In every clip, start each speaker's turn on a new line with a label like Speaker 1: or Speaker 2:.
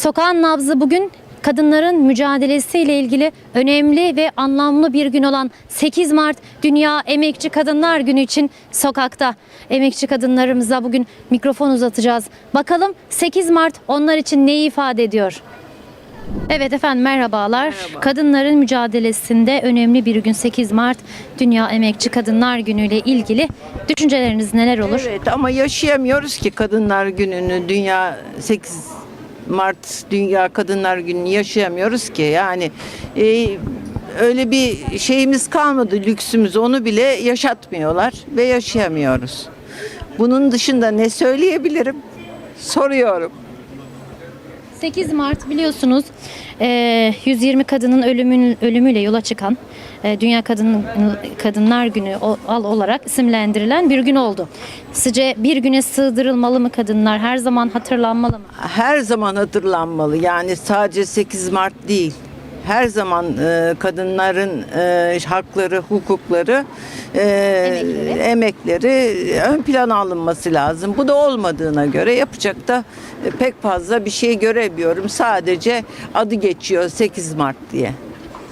Speaker 1: Sokağın nabzı bugün kadınların mücadelesiyle ilgili önemli ve anlamlı bir gün olan 8 Mart Dünya Emekçi Kadınlar Günü için sokakta. Emekçi kadınlarımıza bugün mikrofon uzatacağız. Bakalım 8 Mart onlar için neyi ifade ediyor? Evet efendim merhabalar. Kadınların mücadelesinde önemli bir gün 8 Mart Dünya Emekçi Kadınlar Günü ile ilgili düşünceleriniz neler olur?
Speaker 2: Evet ama yaşayamıyoruz ki Kadınlar Günü'nü Dünya 8 Mart Dünya Kadınlar Günü'nü yaşayamıyoruz ki yani e, öyle bir şeyimiz kalmadı lüksümüz onu bile yaşatmıyorlar ve yaşayamıyoruz. Bunun dışında ne söyleyebilirim? Soruyorum.
Speaker 1: 8 Mart biliyorsunuz eee, 120 kadının ölümün ölümüyle yola çıkan eee, Dünya Kadın Kadınlar Günü al olarak isimlendirilen bir gün oldu. Sizce bir güne sığdırılmalı mı kadınlar? Her zaman hatırlanmalı mı?
Speaker 2: her zaman hatırlanmalı. Yani sadece 8 Mart değil. Her zaman e, kadınların e, hakları, hukukları, e,
Speaker 1: Emekleri.
Speaker 2: emekleri ön plana alınması lazım. Bu da olmadığına göre yapacak da e, pek fazla bir şey göremiyorum. Sadece adı geçiyor 8 Mart diye.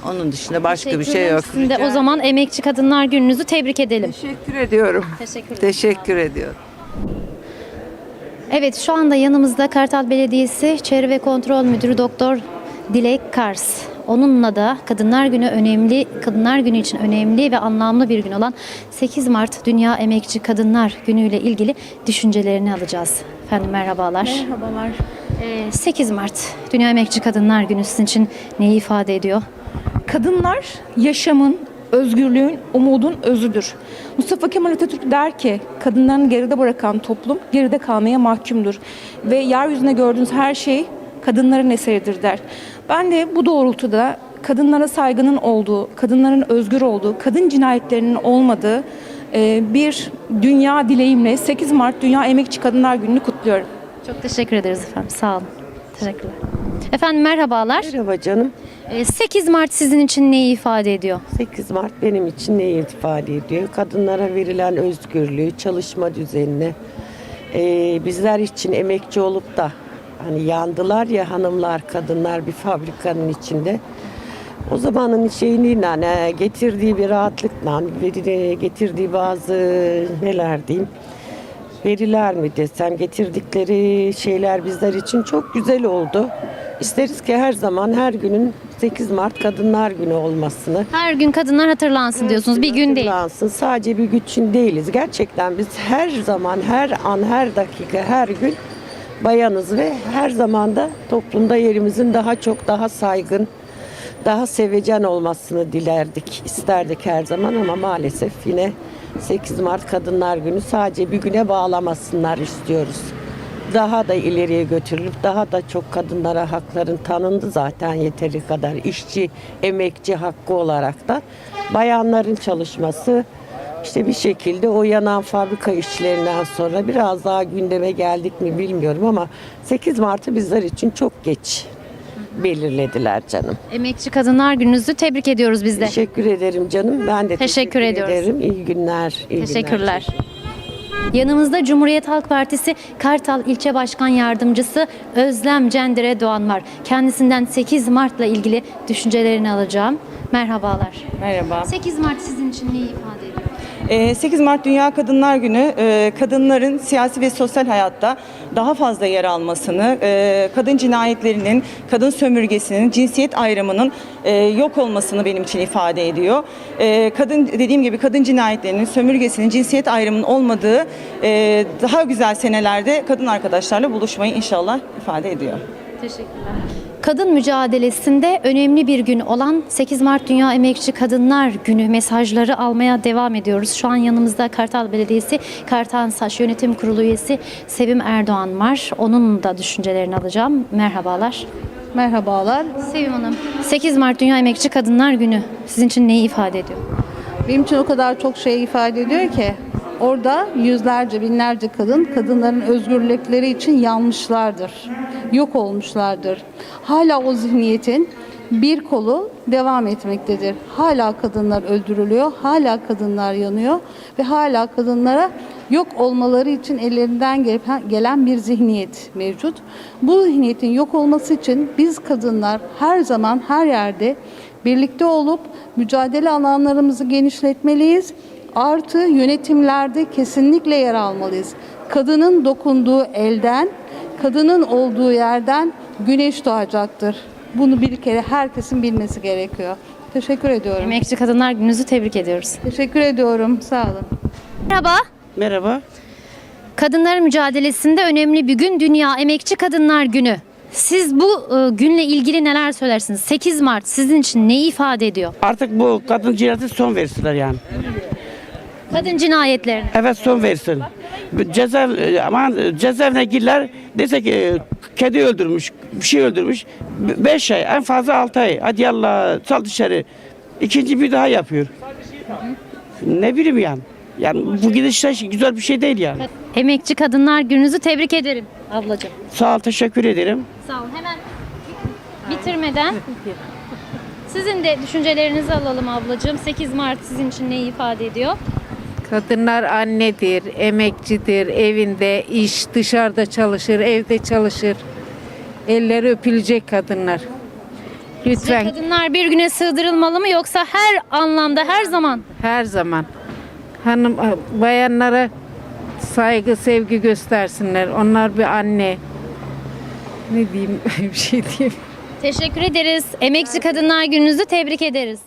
Speaker 2: Onun dışında başka bir şey yok.
Speaker 1: Şimdi o zaman Emekçi Kadınlar Gününüzü tebrik edelim.
Speaker 2: Teşekkür ediyorum.
Speaker 1: Teşekkürler.
Speaker 2: Teşekkür ediyorum.
Speaker 1: Evet şu anda yanımızda Kartal Belediyesi Çevre ve Kontrol Müdürü Doktor Dilek Kars. Onunla da Kadınlar Günü önemli, Kadınlar Günü için önemli ve anlamlı bir gün olan 8 Mart Dünya Emekçi Kadınlar Günü ile ilgili düşüncelerini alacağız. Efendim merhabalar.
Speaker 3: Merhabalar.
Speaker 1: Ee, 8 Mart Dünya Emekçi Kadınlar Günü sizin için neyi ifade ediyor?
Speaker 3: Kadınlar yaşamın, özgürlüğün, umudun özüdür. Mustafa Kemal Atatürk der ki, kadınlarını geride bırakan toplum geride kalmaya mahkumdur. Ve yeryüzünde gördüğünüz her şey kadınların eseridir der. Ben de bu doğrultuda kadınlara saygının olduğu, kadınların özgür olduğu, kadın cinayetlerinin olmadığı e, bir dünya dileğimle 8 Mart Dünya Emekçi Kadınlar Günü'nü kutluyorum.
Speaker 1: Çok teşekkür ederiz efendim. Sağ olun. Teşekkürler. Efendim merhabalar.
Speaker 4: Merhaba canım.
Speaker 1: Ee, 8 Mart sizin için neyi ifade ediyor?
Speaker 4: 8 Mart benim için neyi ifade ediyor? Kadınlara verilen özgürlüğü, çalışma düzenini, ee, bizler için emekçi olup da hani yandılar ya hanımlar, kadınlar bir fabrikanın içinde. O zamanın şeyini yani getirdiği bir rahatlıkla, getirdiği bazı neler diyeyim, veriler mi desem getirdikleri şeyler bizler için çok güzel oldu. İsteriz ki her zaman her günün 8 Mart Kadınlar Günü olmasını.
Speaker 1: Her gün kadınlar hatırlansın diyorsunuz. Bir gün değil.
Speaker 4: Hatırlansın. Sadece bir gün için değiliz. Gerçekten biz her zaman, her an, her dakika, her gün bayanız ve her zaman da toplumda yerimizin daha çok, daha saygın, daha sevecen olmasını dilerdik, isterdik her zaman ama maalesef yine 8 Mart Kadınlar Günü sadece bir güne bağlamasınlar istiyoruz. Daha da ileriye götürülüp daha da çok kadınlara hakların tanındı zaten yeteri kadar işçi, emekçi hakkı olarak da bayanların çalışması işte bir şekilde o yanan fabrika işçilerinden sonra biraz daha gündeme geldik mi bilmiyorum ama 8 Mart'ı bizler için çok geç belirlediler canım.
Speaker 1: Emekçi Kadınlar Gününüzü tebrik ediyoruz biz de.
Speaker 4: Teşekkür ederim canım. Ben de
Speaker 1: Teşekkür ediyoruz.
Speaker 4: ederim. İyi günler. iyi
Speaker 1: Teşekkürler.
Speaker 4: günler.
Speaker 1: Yanımızda Cumhuriyet Halk Partisi Kartal İlçe Başkan Yardımcısı Özlem Cendire Doğan var. Kendisinden 8 Mart'la ilgili düşüncelerini alacağım. Merhabalar.
Speaker 5: Merhaba.
Speaker 1: 8 Mart sizin için neyi ifade ediyor?
Speaker 5: Ee, 8 Mart Dünya Kadınlar Günü e, kadınların siyasi ve sosyal hayatta daha fazla yer almasını, e, kadın cinayetlerinin, kadın sömürgesinin, cinsiyet ayrımının e, yok olmasını benim için ifade ediyor. Kadın dediğim gibi kadın cinayetlerinin, sömürgesinin, cinsiyet ayrımının olmadığı daha güzel senelerde kadın arkadaşlarla buluşmayı inşallah ifade ediyor.
Speaker 1: Kadın mücadelesinde önemli bir gün olan 8 Mart Dünya Emekçi Kadınlar Günü mesajları almaya devam ediyoruz. Şu an yanımızda Kartal Belediyesi Kartal Saç Yönetim Kurulu üyesi Sevim Erdoğan var. Onun da düşüncelerini alacağım. Merhabalar.
Speaker 6: Merhabalar.
Speaker 1: Sevim Hanım, 8 Mart Dünya Emekçi Kadınlar Günü sizin için neyi ifade ediyor?
Speaker 6: Benim için o kadar çok şey ifade ediyor ki orada yüzlerce, binlerce kadın kadınların özgürlükleri için yanmışlardır. Yok olmuşlardır. Hala o zihniyetin bir kolu devam etmektedir. Hala kadınlar öldürülüyor, hala kadınlar yanıyor ve hala kadınlara yok olmaları için ellerinden gelen- bir zihniyet mevcut. Bu zihniyetin yok olması için biz kadınlar her zaman her yerde birlikte olup mücadele alanlarımızı genişletmeliyiz. Artı yönetimlerde kesinlikle yer almalıyız. Kadının dokunduğu elden, kadının olduğu yerden güneş doğacaktır. Bunu bir kere herkesin bilmesi gerekiyor. Teşekkür ediyorum.
Speaker 1: Emekçi Kadınlar Günü'nüzü tebrik ediyoruz.
Speaker 6: Teşekkür ediyorum. Sağ olun.
Speaker 1: Merhaba.
Speaker 7: Merhaba.
Speaker 1: Kadınların mücadelesinde önemli bir gün Dünya Emekçi Kadınlar Günü. Siz bu e, günle ilgili neler söylersiniz? 8 Mart sizin için neyi ifade ediyor?
Speaker 7: Artık bu kadın cinayeti son versinler yani.
Speaker 1: Kadın cinayetlerine.
Speaker 7: Evet son versin. Cezaev, aman cezaevine girler dese ki kedi öldürmüş, bir şey öldürmüş. 5 ay en fazla 6 ay. Hadi yallah sal dışarı. İkinci bir daha yapıyor. Ne bileyim yani. Yani bu gidişler güzel bir şey değil yani.
Speaker 1: Emekçi Kadınlar Günü'nüzü tebrik ederim ablacığım.
Speaker 7: Sağ ol teşekkür ederim.
Speaker 1: Sağ olun. Hemen bitirmeden sizin de düşüncelerinizi alalım ablacığım. 8 Mart sizin için neyi ifade ediyor?
Speaker 8: Kadınlar annedir, emekçidir, evinde iş, dışarıda çalışır, evde çalışır. Elleri öpülecek kadınlar.
Speaker 1: Ve
Speaker 8: Lütfen
Speaker 1: kadınlar bir güne sığdırılmalı mı yoksa her anlamda her zaman?
Speaker 8: her zaman hanım bayanlara saygı, sevgi göstersinler. Onlar bir anne. Ne diyeyim? bir şey diyeyim.
Speaker 1: Teşekkür ederiz. Emekçi Kadınlar Günü'nüzü tebrik ederiz.